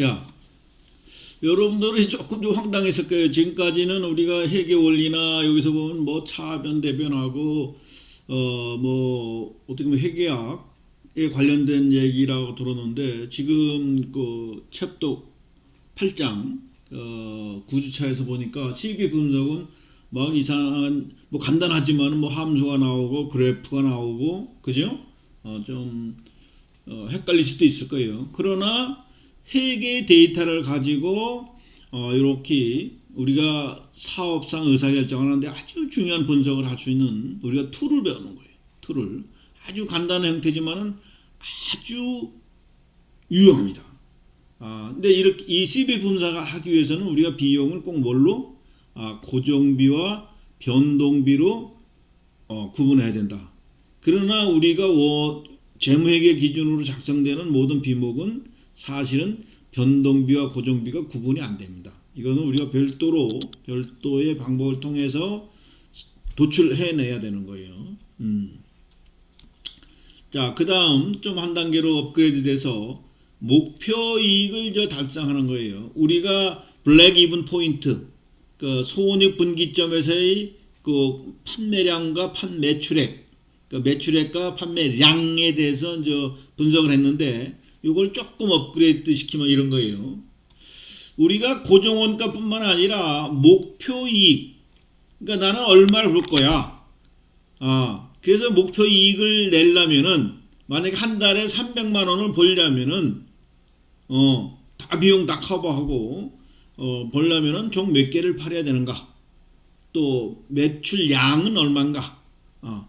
자, 여러분들이 조금 좀 황당했을 거예요. 지금까지는 우리가 회계 원리나 여기서 보면 뭐 차변 대변하고 어 뭐 어떻게 보면 회계학에 관련된 얘기라고 들었는데 지금 그 챕도 8장 어 구주차에서 보니까 CV 분석은 막 이상한 뭐 간단하지만 뭐 함수가 나오고 그래프가 나오고 그죠? 어좀 어, 헷갈릴 수도 있을 거예요. 그러나 회계 데이터를 가지고 어, 이렇게 우리가 사업상 의사결정하는데 아주 중요한 분석을 할 수 있는 우리가 툴을 배우는 거예요. 툴을 아주 간단한 형태지만은 아주 유용합니다. 아, 근데 이렇게 이 CV 분석을 하기 위해서는 우리가 비용을 꼭 뭘로 아, 고정비와 변동비로 어, 구분해야 된다. 그러나 우리가 워, 재무회계 기준으로 작성되는 모든 비목은 사실은 변동비와 고정비가 구분이 안 됩니다. 이거는 우리가 별도로 별도의 방법을 통해서 도출해내야 되는 거예요. 음. 자, 그 다음 좀 한 단계로 업그레이드 돼서 목표 이익을 저 달성하는 거예요. 우리가 블랙 이븐 포인트, 그 소원익 분기점에서의 그 판매량과 판매출액, 그 매출액과 판매량에 대해서 이제 분석을 했는데 이걸 조금 업그레이드 시키면 이런 거예요. 우리가 고정원가 뿐만 아니라 목표 이익, 그러니까 나는 얼마를 벌 거야. 아, 그래서 목표 이익을 내려면은 만약에 한 달에 300만 원을 벌려면은 어, 다 비용 다 커버하고 어, 벌려면은 총몇 개를 팔아야 되는가? 또 매출량은 얼마인가? 어,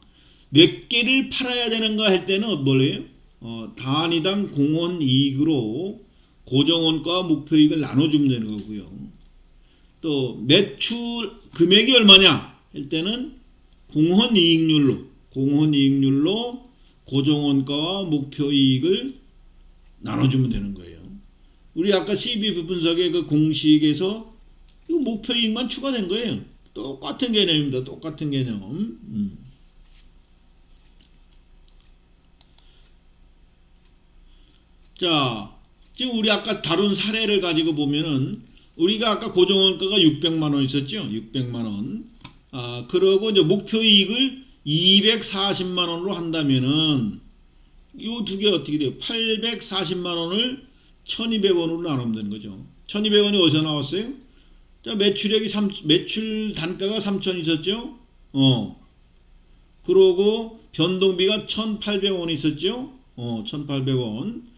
몇 개를 팔아야 되는가 할 때는 뭐예요? 어, 단위당 공원 이익으로 고정원가와 목표 이익을 나눠주면 되는 거고요. 또 매출 금액이 얼마냐 할 때는 공헌 이익률로 공헌 이익률로 고정원가와 목표 이익을 나눠주면 되는 거예요. 우리 아까 CB 분석의 그 공식에서 이 목표 이익만 추가된 거예요. 똑같은 개념입니다. 똑같은 개념. 음. 자, 지금 우리 아까 다룬 사례를 가지고 보면은 우리가 아까 고정원가가 600만 원 있었죠? 600만 원. 아, 그러고 이제 목표 이익을 240만 원으로 한다면은 요두개 어떻게 돼요? 840만 원을 1200원으로 나누면 되는 거죠. 1200원이 어디서 나왔어요? 자, 매출액이 3, 매출 단가가 3000 있었죠? 어. 그러고 변동비가 1800원 있었죠? 어, 1800원.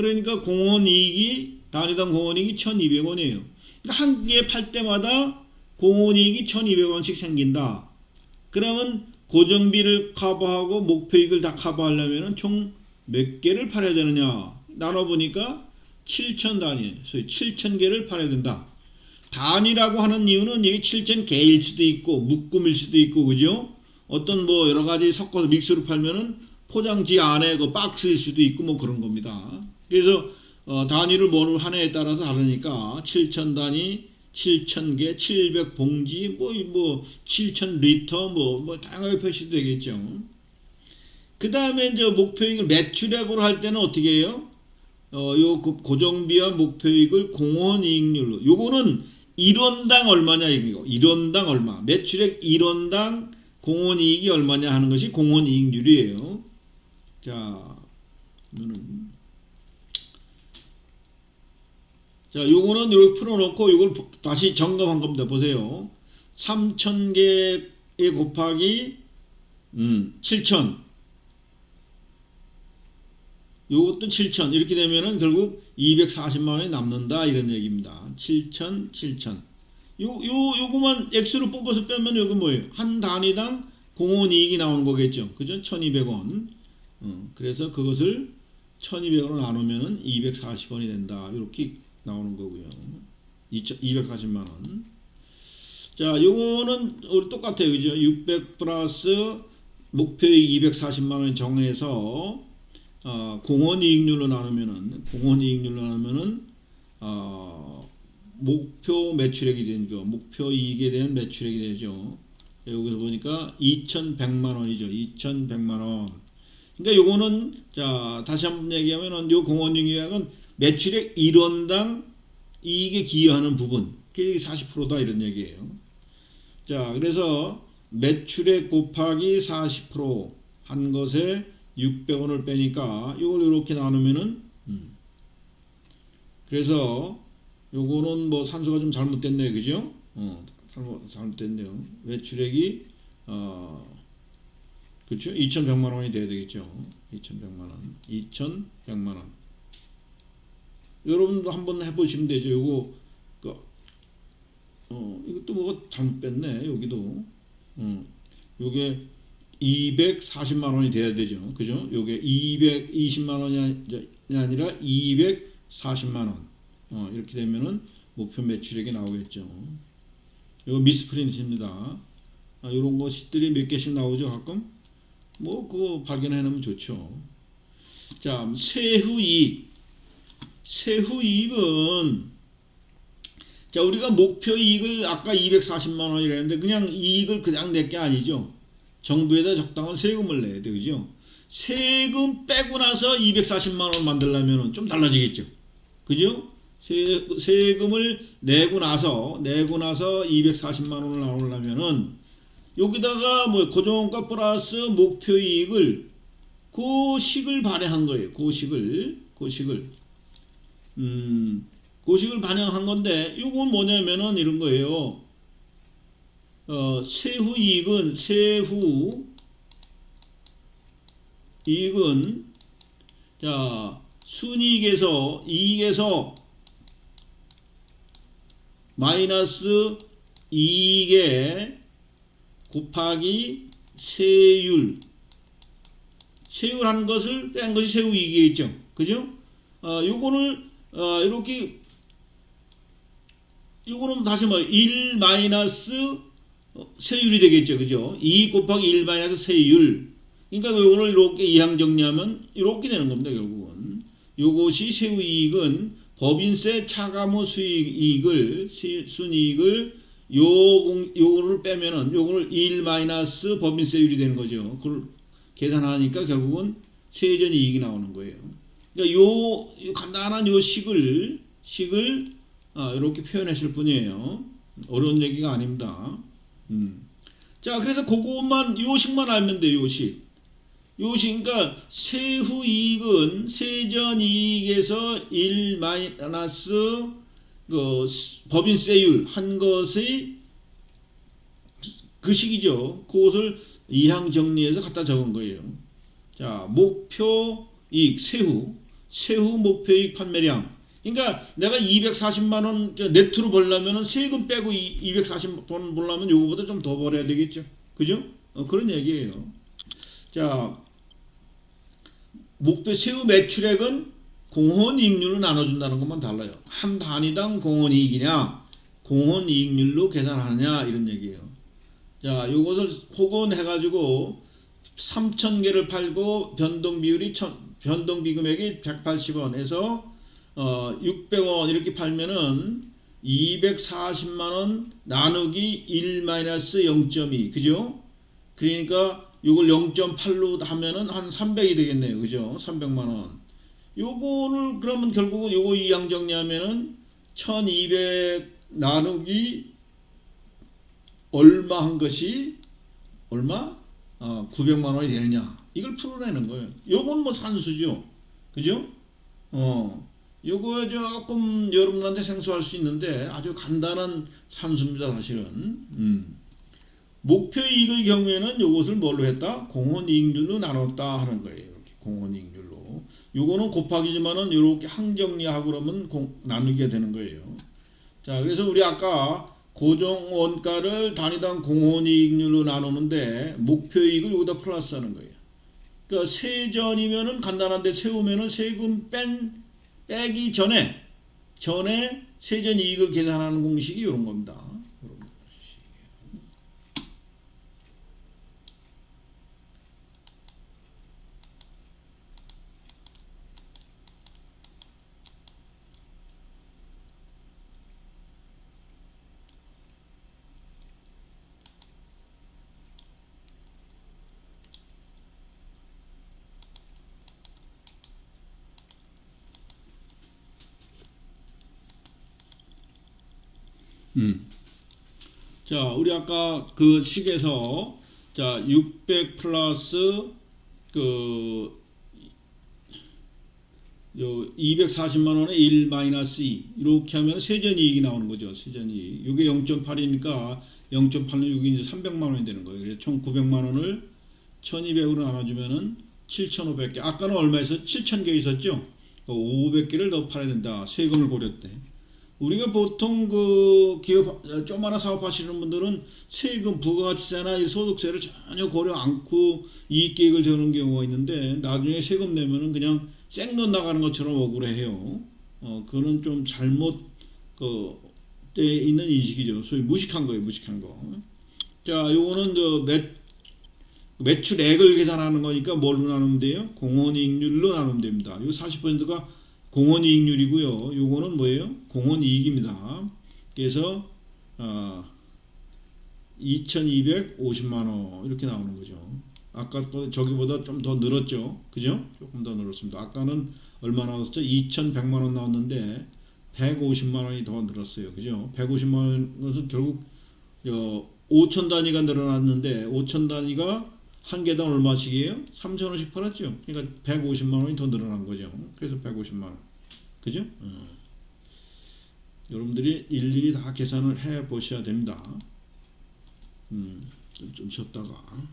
그러니까 공원 이익이 단위당 공원 이익이 1,200원이에요. 그러니까 한 개 팔 때마다 공원 이익이 1,200원씩 생긴다. 그러면 고정비를 커버하고 목표 이익을 다 커버하려면 총 몇 개를 팔아야 되느냐? 나눠 보니까 7천 단위, 소위 7천 개를 팔아야 된다. 단위라고 하는 이유는 이게 7천 개일 수도 있고 묶음일 수도 있고 그죠? 어떤 뭐 여러 가지 섞어서 믹스로 팔면은 포장지 안에 그 박스일 수도 있고 뭐 그런 겁니다. 그래서 어, 단위를 뭐를 하나에 따라서 다르니까 7천 단위, 7천 개, 700 봉지, 뭐, 뭐, 7천 리터, 뭐, 뭐, 다양하게 표시되겠죠. 그 다음에 이제 목표이익을 매출액으로 할 때는 어떻게 해요? 어, 요 고- 고정비와 목표이익을 공원이익률로. 요거는 1원당 얼마냐 이거. 1원당 얼마. 매출액 1원당 공원이익이 얼마냐 하는 것이 공원이익률이에요. 자, 이거는 자, 요거는 이렇게 풀어놓고 이걸 보- 다시 점검한 겁니다. 보세요. 3,000개 곱하기 음, 7,000. 요것도 7,000. 이렇게 되면은 결국 240만 원이 남는다 이런 얘기입니다. 7,000, 7,000. 요, 요, 요거만 X로 뽑아서 빼면 요거 뭐예요? 한 단위당 공원 이익이 나오는 거겠죠. 그죠? 1,200원. 어, 그래서 그것을 1,200원으로 나누면은 240원이 된다. 이렇게 나오는 거고요. 240만 원. 자, 요거는 우리 똑같아요. 그죠? 600 플러스 목표이익 240만 원 정해서 어, 공원 이익률로 나누면은 공원 이익률로 나누면은 어, 목표 매출액이 거, 목표 이익에 대한 매출액이 되죠. 여기서 보니까 2,100만 원이죠. 2,100만 원. 그러니까 요거는 자 다시 한번 얘기하면은 요 공원 이익은 매출액 1원당 이익에 기여하는 부분 그게 40%다 이런 얘기예요. 자, 그래서 매출액 곱하기 40%한 것에 600원을 빼니까 이걸 이렇게 나누면은 음. 그래서 요거는 뭐 산수가 좀 잘못됐네 그죠? 어, 잘못 잘못됐네요. 매출액이 어 그렇죠? 2,100만 원이 돼야 되겠죠. 2,100만 원. 2,100만 원. 여러분도 한번 해보시면 되죠. 요거 그, 어 이것도 뭐가 잘못 뺐네 여기도. 어 요게 240만 원이 돼야 되죠. 그죠? 요게 220만 원이 아니라 240만 원. 어, 이렇게 되면은 목표 매출액이 나오겠죠. 이거 미스프린트입니다. 아, 이런 것들이 몇 개씩 나오죠, 가끔? 뭐, 그거 발견해 놓으면 좋죠. 자, 세후 이익. 세후 이익은, 자, 우리가 목표 이익을 아까 240만 원이랬는데, 그냥 이익을 그냥 낼 게 아니죠. 정부에다 적당한 세금을 내야 돼, 그죠? 세금 빼고 나서 240만 원 만들려면 좀 달라지겠죠. 그죠? 세, 세금을 내고 나서 내고 나서 240만 원을 나오려면은 여기다가 뭐 고정원가 플러스 목표 이익을 고식을 반영한 거예요. 고식을 고식을 음 고식을 반영한 건데 이건 뭐냐면은 이런 거예요. 어 세후 이익은 세후 이익은 자 순이익에서 이익에서 마이너스 2개 곱하기 세율. 세율 한 것을 뺀 것이 세후 이익이겠죠 그죠? 어 요거를 어 이렇게 요거는 다시 뭐 1 마이너스 세율이 되겠죠 그죠 2 곱하기 1 마이너스 세율 그러니까 요거를 이렇게 이항 정리하면 이렇게 되는 겁니다 결국은 요것이 세후 이익은 법인세 차감후 수익을 순이익을 요 요거를 빼면은 요거를 1 마이너스 법인세율이 되는 거죠. 그걸 계산하니까 결국은 세전 이익이 나오는 거예요. 그러니까 요, 요 간단한 요 식을 식을 아, 이렇게 표현했을 뿐이에요. 어려운 얘기가 아닙니다. 음. 자, 그래서 그것만 요 식만 알면 돼요. 요 식. 요것이 그러니까 세후 이익은 세전 이익에서 1 마이너스 그 법인세율 한 것의 그 식이죠. 그것을 이항 정리해서 갖다 적은 거예요. 자, 목표 이익 세후 세후 목표 이익 판매량 그러니까 내가 240만 원 네트로 벌려면 세금 빼고 240만 원 벌려면 요거보다 좀 더 벌어야 되겠죠. 그죠? 어, 그런 얘기예요. 자, 목표 세후 매출액은 공헌이익률로 나눠준다는 것만 달라요. 한 단위당 공헌이익이냐 공헌이익률로 계산하느냐 이런 얘기예요. 자, 이것을 혹은 해가지고 3,000개를 팔고 변동 비율이 천, 변동 비금액이 180원에서 어, 600원 이렇게 팔면은 240만 원 나누기 1-0.2 그죠? 그러니까 이걸 0.8로 하면은 한 300이 되겠네요. 그죠? 300만 원. 요거를 그러면 결국은 요거 이양 정리하면은 1200 나누기 얼마 한 것이 얼마? 어, 900만 원이 되느냐. 이걸 풀어내는 거예요. 요건 뭐 산수죠. 그죠? 어. 요거 조금 여러분한테 생소할 수 있는데 아주 간단한 산수입니다, 사실은. 음. 목표 이익의 경우에는 이것을 뭘로 했다? 공헌 이익률로 나눴다 하는 거예요. 이렇게 공헌 이익률로. 요거는 곱하기지만은 이렇게 항정리하고 그러면 공, 나누게 되는 거예요. 자, 그래서 우리 아까 고정 원가를 단위당 공헌 이익률로 나누는데 목표 이익을 여기다 플러스 하는 거예요. 그러니까 세전이면은 간단한데 세우면은 세금 뺀 빼기 전에 전에 세전 이익을 계산하는 공식이 이런 겁니다. 음. 자, 우리 아까 그 식에서 자, 600 플러스 그 요 240만 원에 1 마이너스 2 이렇게 하면 세전 이익이 나오는 거죠. 세전 이익. 이게 0.8이니까 0.8은 이게 이제 300만 원이 되는 거예요. 그래서 총 900만 원을 1200으로 나눠주면은 7,500개. 아까는 얼마에서 7,000개 있었죠? 500개를 더 팔아야 된다. 세금을 고렸대. 우리가 보통 그 기업 조그마한 사업하시는 분들은 세금 부가가치세나 이 소득세를 전혀 고려 않고 이익 계획을 세우는 경우가 있는데 나중에 세금 내면은 그냥 생돈 나가는 것처럼 억울해요. 어 그거는 좀 잘못 그때 있는 인식이죠. 소위 무식한 거예요, 무식한 거. 자, 요거는 저 매, 매출액을 계산하는 거니까 뭘로 나누면 돼요? 공원이익률로 나누면 됩니다. 요 40%가 공원이익률이고요. 요거는 뭐예요? 공원이익입니다. 그래서 어, 2,250만 원 이렇게 나오는 거죠. 아까 거 저기보다 좀 더 늘었죠. 그죠? 조금 더 늘었습니다. 아까는 얼마 나왔었죠? 2,100만 원 나왔는데 150만 원이 더 늘었어요. 그죠? 150만 원은 결국 어, 5천 단위가 늘어났는데 5천 단위가 한 개당 얼마씩이에요? 3천 원씩 팔았죠. 그러니까 150만 원이 더 늘어난 거죠. 그래서 150만 원. 그죠? 어. 여러분들이 일일이 다 계산을 해 보셔야 됩니다. 음, 좀, 좀 쉬었다가.